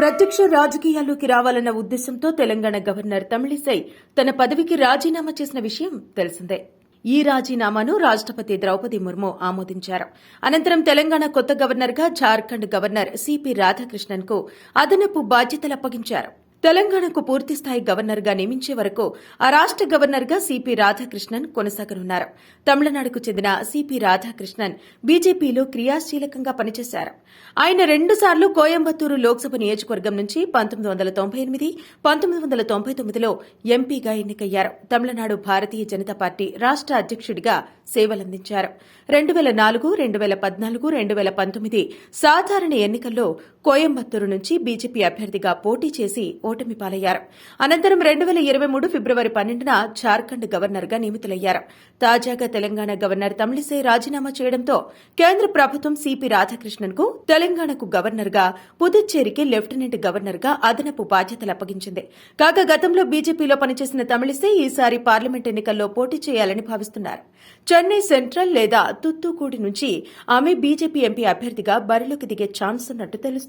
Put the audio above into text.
ప్రత్యక్ష రాజకీయాల్లోకి రావాలన్న ఉద్దేశంతో తెలంగాణ గవర్నర్ తమిళిసై తన పదవికి రాజీనామా చేసిన విషయం తెలిసిందే. ఈ రాజీనామాను రాష్టపతి ద్రౌపది ముర్ము ఆమోదించారు. అనంతరం తెలంగాణ కొత్త గవర్నర్గా జార్ఖండ్ గవర్నర్ సిపి రాధాకృష్ణన్కు అదనపు బాధ్యతలు అప్పగించారు. తెలంగాణకు పూర్తిస్థాయి గవర్నర్గా నియమించే వరకు ఆ రాష్ట గవర్నర్గా సిపి రాధాకృష్ణన్ కొనసాగనున్నారు. తమిళనాడుకు చెందిన సిపి రాధాకృష్ణన్ బీజేపీలో క్రియాశీలకంగా పనిచేశారు. ఆయన రెండుసార్లు కోయంబత్తూరు లోక్సభ నియోజకవర్గం నుంచి పంతొమ్మిది వందల తొంభై ఎనిమిది పంతొమ్మిది వందల తొంభై తొమ్మిదిలో ఎంపీగా ఎన్నికయ్యారు. తమిళనాడు భారతీయ జనతా పార్టీ రాష్ట అధ్యక్షుడిగా సేవలందించారు. రెండు వేల నాలుగు రెండు వేల పద్నాలుగు రెండు వేల పంతొమ్మిది సాధారణ ఎన్నికల్లో కోయంబత్తూరు నుంచి బీజేపీ అభ్యర్థిగా పోటీ చేసి ఓటమి పాలయ్యారు. అనంతరం రెండు వేల ఇరవై మూడు ఫిబ్రవరి పన్నెండున జార్ఖండ్ గవర్నర్గా నియమితులయ్యారు. తాజాగా తెలంగాణ గవర్నర్ తమిళిసై రాజీనామా చేయడంతో కేంద్ర ప్రభుత్వం సిపి రాధాకృష్ణన్కు తెలంగాణకు గవర్నర్గా పుదుచ్చేరికి లెఫ్టినెంట్ గవర్నర్గా అదనపు బాధ్యతలు అప్పగించింది. కాగా గతంలో బీజేపీలో పనిచేసిన తమిళిసై ఈసారి పార్లమెంట్ ఎన్నికల్లో పోటీ చేయాలని భావిస్తున్నారు. చెన్నై సెంట్రల్ లేదా తుత్తుకూడి నుంచి ఆమె బీజేపీ ఎంపీ అభ్యర్థిగా బరిలోకి దిగే ఛాన్స్ ఉన్నట్టు తెలుస్తుంది.